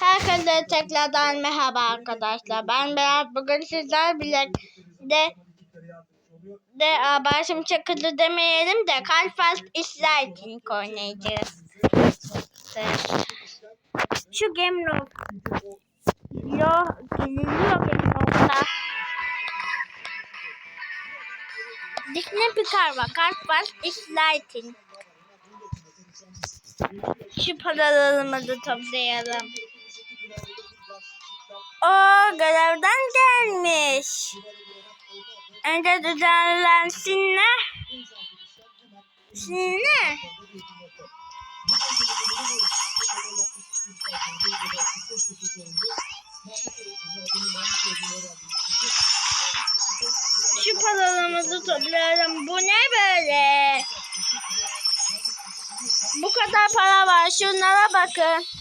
Herkese tekrardan merhaba arkadaşlar. Ben Berat. Bugün sizler birlikte de Aa, başım çakıldı demeyelim de Kalfast Islighting oynayacağız. Şu Game Rock Yo, geliyor Game Rock'ta. Disney Picard var. Kalfast Islighting. Şu paralarımızı toplayalım. O görevden gelmiş. Önce düzenlensinler. Ne? Şu paralarımızı toplayalım. Bu ne böyle? Bu kadar para var. Şunlara bakın.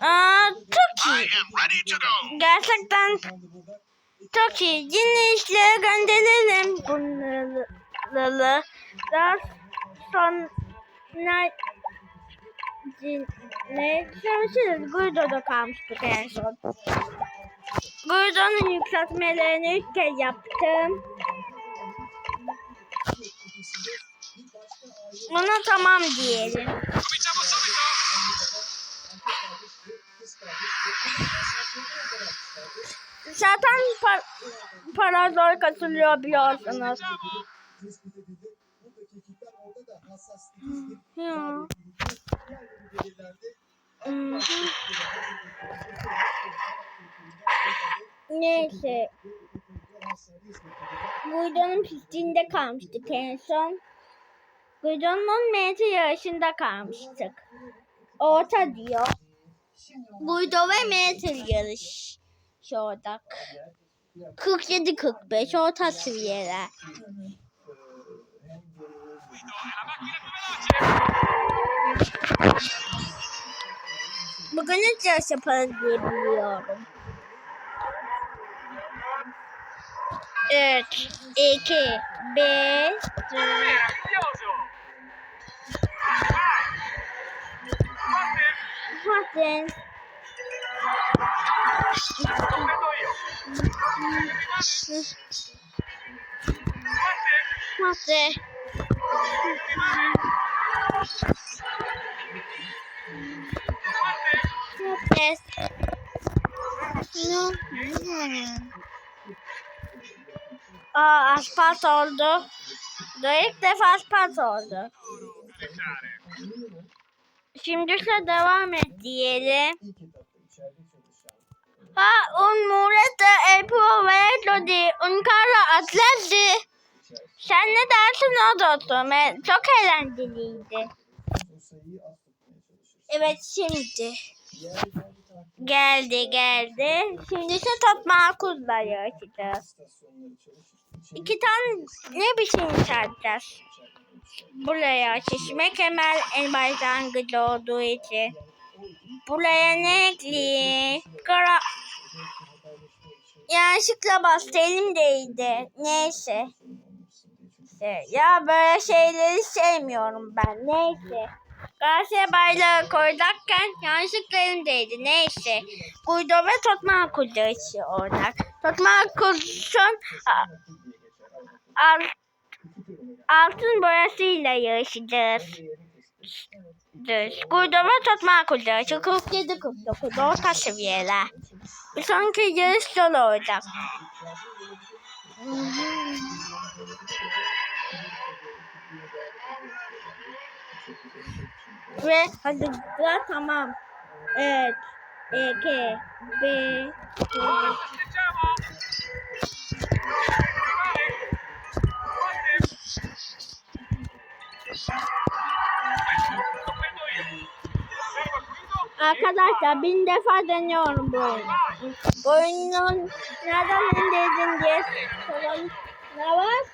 Aa, çok I iyi. am ready to go. Gerçekten çok iyi. Yeni işlere gönderelim bunları. Daha sonra ne çalışırız? Guido'da kalmıştık en son. Guido'nun yükseltmelerini üç kez yaptım. Buna tamam diyelim. Zaten par para zor katılıyor biliyorsunuz. Ya. Hmm. Neyse. Guido'nun pistinde kalmıştık en son. Guido'nun metre yarışında kalmıştık. Orta diyor. Guido ve metre yarış. Şurada. 47-45 orta seviyeler. Bugün hiç yarış yaparız diye biliyorum. 3, 2, 1, hadi. Hadi. Yes. No. Aa, asfalt oldu. İlk defa asfalt oldu. Şimdi ise devam et diyelim. Ha, un murete el provedo di un carro atleti. Sen ne dersin o dostum? Çok eğlenceliydi. Evet şimdi. Geldi geldi. Şimdi ise top makulları açacağız. İki tane ne bir şey çarpacağız. Buraya çeşme kemer en başlangıcı olduğu için. Buraya ne ekleyeyim? Kara... Yanlışlıkla bastı elimdeydi. Neyse. İşte, ya böyle şeyleri sevmiyorum ben. Neyse. Galatasaray bayrağı koyarken yanlışlıkla elimdeydi. Neyse. Guido ve Totman Kulesi orada. Totman Kulesi'nin alt, altın boyasıyla yarışacağız. Guido ve Totman Kulesi 47-49 orta seviyeler. Sonraki yarış zor olacak. Ve da tamam. Evet. İki, bir, Arkadaşlar bin defa deniyorum bu oyunu. Oyunun nereden indirdin diye soran ne var?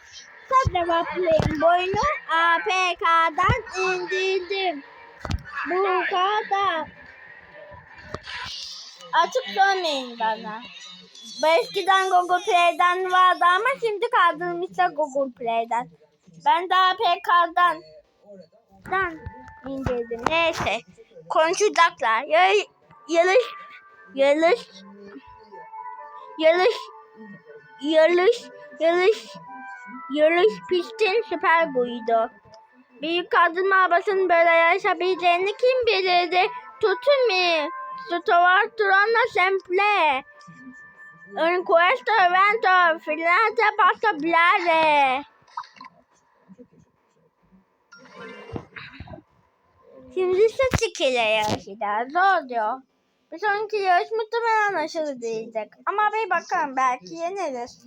Çok cevaplayayım. Bu oyunu APK'dan indirdim. Bu kadar. Açık sormayın bana. Eskiden Google Play'den vardı ama şimdi kaldırmışlar Google Play'den. Ben de APK'dan Dan indirdim. Neyse. Konuşacaklar. Yarış, yarış, yarış, yarış, yarış, yarış, yarış pistin süper buydu. Büyük kadın arabasının böyle yarışabileceğini kim bilirdi? Tutumi, Stovar Turana Semple. In questo evento finalmente posso parlare. Şimdi sıç ile yarışacağız. Zor diyor. Bir sonraki yarış muhtemelen aşırı değildik. Ama bir bakalım belki yeneriz.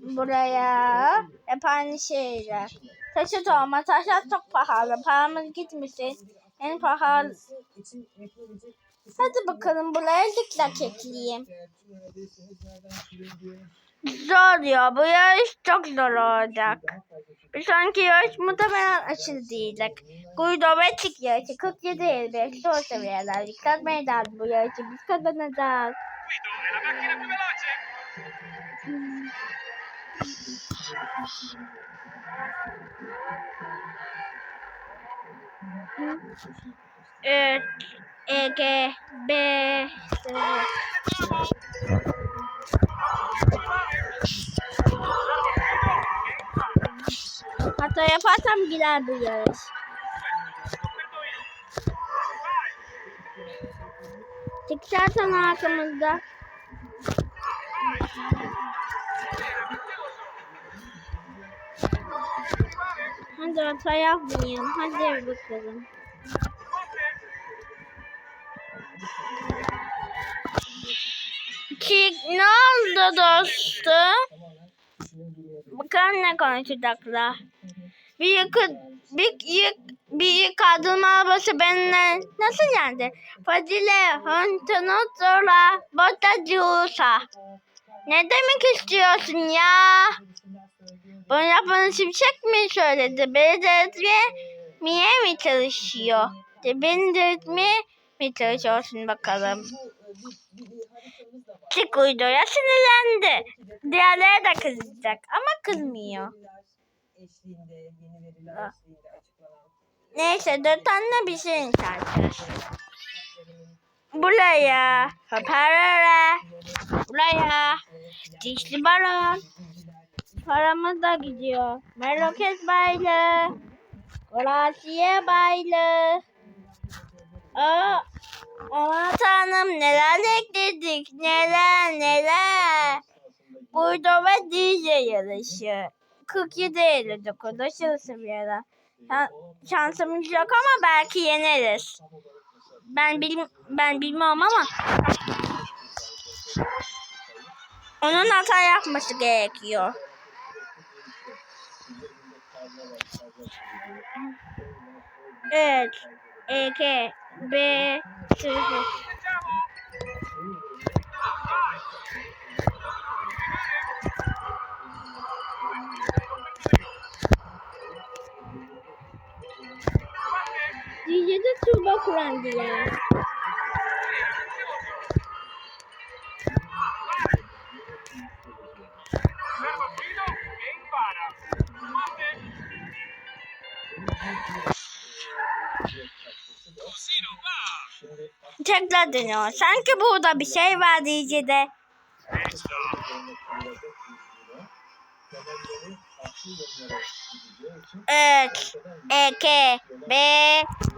Buraya hep aynı şeyler. Taşıt olma. Taşlar çok pahalı. Paramız gitmişsin. En pahalı. Hadi bakalım buraya dikkat ekleyeyim. Zor diyor. Bu yarış çok zor olacak. Bir sonraki yarış muhtemelen açıl diyecek. Guido ve Tik yarışı 47 55 zor seviyeler. Dikkat meydan bu yarışı biz kazanacağız. Guido è la macchina più yaparsam gider bu yarış. Çıkarsan arkamızda. Hadi hata yapmayayım. Hadi bakalım. Çık ne oldu dostum? Bakalım ne konuşacaklar. Bir yıkı, bir yık, bir yıkadılma arabası benimle nasıl yendi? Fadile, Huntunut Zora, Bota Ciusa. Ne demek istiyorsun ya? Bunu yapanı Şimşek mi söyledi? Beni delirtmeye mi çalışıyor? De beni delirtmeye mi çalışıyorsun bakalım? Çık uyduya sinirlendi. Diğerleri de kızacak ama kızmıyor. Açıklanan Neyse dört tane bir şey inşallah. Buraya, hoparlöre, buraya, dişli balon. Paramız da gidiyor. Meloket baylı. Kolasiye baylı. Aa, aman tanrım neler ekledik neler neler. Burada ve DJ yarışı. 47 59 açılsın bir ara. Şansımız yok ama belki yeneriz. Ben bilim ben bilmem ama onun hata yapması gerekiyor. Evet. EK B 0 Nasıl bok rendi ya? Tekrar deniyor. Sanki burada bir şey var diyeceğim. Üç, iki, e, bir.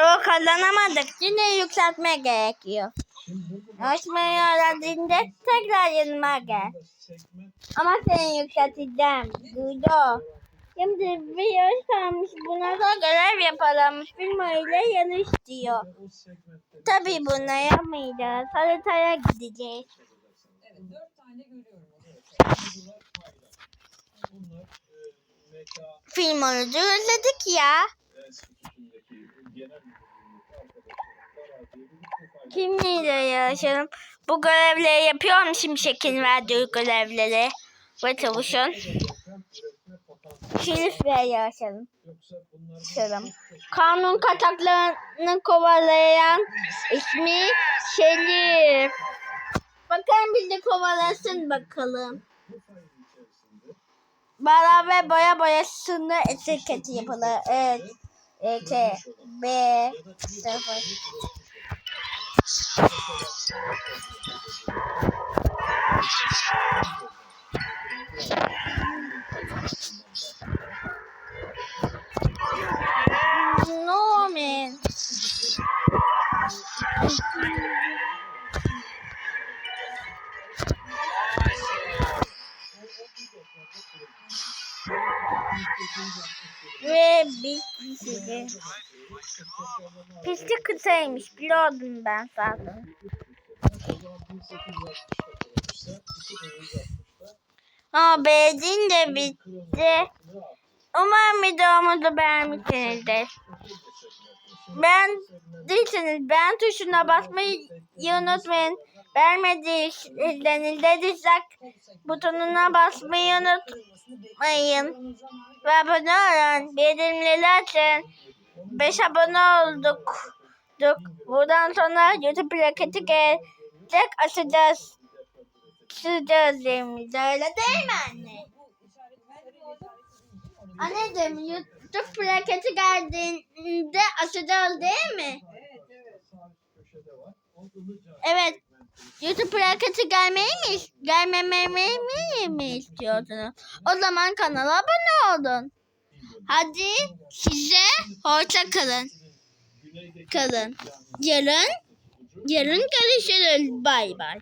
O kazanamadık. Yine yükseltme gerekiyor. Ölçmeyi öğrendiğinde tekrar yanıma gel. Ama seni yükselteceğim. Guido. Şimdi bir yarış kalmış. Buna da görev yapalım. Firma ile yarış diyor. Tabii bunu yapmayacağız. Haritaya gideceğiz. Evet, dört tane görüyorum. MK Firmayı özledik ya. Kimliğiyle yarışalım. Bu görevleri yapıyorum şimşekin verdiği görevleri. Ve tavuşun. Şerifle yarışalım. Yarışalım. Kanun kaçaklarını kovalayan ismi Şerif. Bakalım bir de kovalasın bakalım. Beraber boya boyasını etiketi yapılır. Evet. 2 B 0 Pisti kısaymış biliyordum ben zaten. Aa benzin de bitti. Umarım videomuzu beğenmişsinizdir. Ben değilseniz beğen tuşuna basmayı unutmayın. Beğenmediyseniz de dislike butonuna basmayı unutmayın. Ve abone olun. Bildirimleri açın. 5 abone olduk. Duk. Buradan sonra YouTube plaketi gelecek açacağız. Açacağız yerimizi. Öyle değil mi anne? Anneciğim YouTube plaketi geldiğinde açacağız değil mi? Evet. YouTube plaketi gelmeyi mi, gelmemeyi mi istiyordunuz? O zaman kanala abone olun. Hadi size hoşça kalın. Kalın. Yarın, yarın görüşürüz. Bay bay.